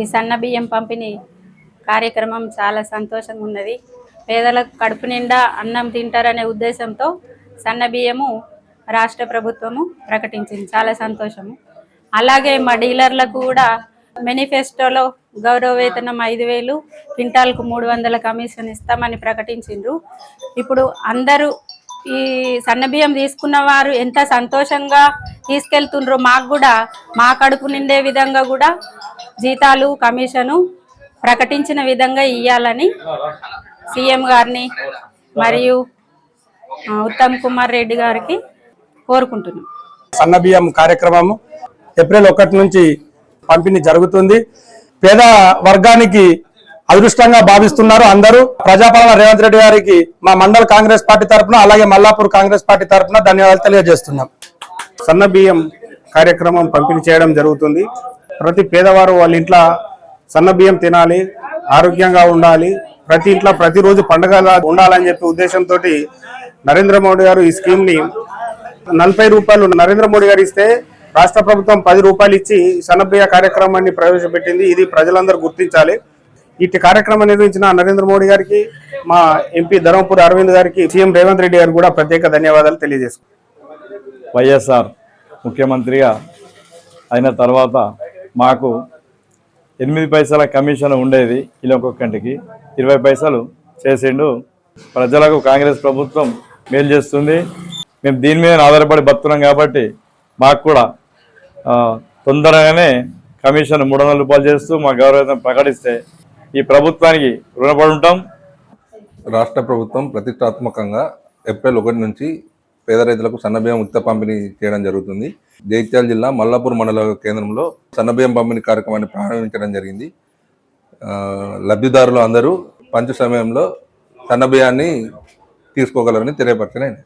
ఈ సన్న బియ్యం పంపిణీ కార్యక్రమం చాలా సంతోషంగా ఉన్నది. పేదలకు కడుపు నిండా అన్నం తింటారనే ఉద్దేశంతో సన్న బియ్యము రాష్ట్ర ప్రభుత్వము ప్రకటించింది. చాలా సంతోషము. అలాగే మా డీలర్లకు కూడా మేనిఫెస్టోలో గౌరవ వేతనం ఐదు వేలు క్వింటాల్కు మూడు వందల కమిషన్ ఇస్తామని ప్రకటించిండ్రు. ఇప్పుడు అందరూ ఈ సన్నబియ్యం తీసుకున్న వారు ఎంత సంతోషంగా తీసుకెళ్తుండ్రో మాకు కూడా మా కడుపు నిండే విధంగా కూడా జీతాలు కమిషను ప్రకటించిన విధంగా ఇవ్వాలని సీఎం గారిని మరియు ఉత్తమ్ కుమార్ రెడ్డి గారికి కోరుకుంటున్నాం. సన్న బియ్యం కార్యక్రమం ఏప్రిల్ ఒకటి నుంచి పంపిణీ జరుగుతుంది. పేద వర్గానికి అదృష్టంగా భావిస్తున్నారు అందరూ. ప్రజాపాలన రేవంత్ రెడ్డి గారికి మా మండల కాంగ్రెస్ పార్టీ తరఫున అలాగే మల్లాపూర్ కాంగ్రెస్ పార్టీ తరఫున ధన్యవాదాలు తెలియజేస్తున్నాం. సన్న బియ్యం కార్యక్రమం పంపిణీ చేయడం జరుగుతుంది. ప్రతి పేదవారు వాళ్ళ ఇంట్లో సన్న బియ్యం తినాలి ఆరోగ్యంగా ఉండాలి. ప్రతి ఇంట్లో ప్రతిరోజు పండుగలా ఉండాలని చెప్పే ఉద్దేశంతో నరేంద్ర మోడీ గారు ఈ స్కీమ్ని నలభై రూపాయలు నరేంద్ర మోడీ గారు ఇస్తే రాష్ట్ర ప్రభుత్వం పది రూపాయలు ఇచ్చి సన్నబియ్య కార్యక్రమాన్ని ప్రవేశపెట్టింది. ఇది ప్రజలందరూ గుర్తించాలి. ఇట్టి కార్యక్రమం నిర్వహించిన నరేంద్ర మోడీ గారికి మా ఎంపీ ధర్మపురి అరవింద్ గారికి సీఎం రేవంత్ రెడ్డి గారికి కూడా ప్రత్యేక ధన్యవాదాలు తెలియజేసుకుంటున్నాను. వైఎస్ఆర్ ముఖ్యమంత్రిగా అయిన తర్వాత మాకు ఎనిమిది పైసల కమిషన్ ఉండేది కిలో ఒక్కొక్కటికి ఇరవై పైసలు చేసిండు. ప్రజలకు కాంగ్రెస్ ప్రభుత్వం మేలు చేస్తుంది. మేము దీని మీద ఆధారపడి బతున్నాం కాబట్టి మాకు కూడా తొందరగానే కమిషన్ మూడు వందల రూపాయలు చేస్తూ మా గౌరవం ప్రకటిస్తే ఈ ప్రభుత్వానికి రుణపడి ఉంటాం. రాష్ట్ర ప్రభుత్వం ప్రతిష్టాత్మకంగా ఏప్రిల్ ఒకటి నుంచి పేద రైతులకు సన్నబియ్యం ఉచిత పంపిణీ చేయడం జరుగుతుంది. జైత్యాల జిల్లా మల్లాపూర్ మండల కేంద్రంలో సన్నబియ్యం పంపిణీ కార్యక్రమాన్ని ప్రారంభించడం జరిగింది. లబ్ధిదారులు అందరూ పంచు సమయంలో సన్నబియ్యాన్ని తీసుకోగలరని తెలియపరచలేను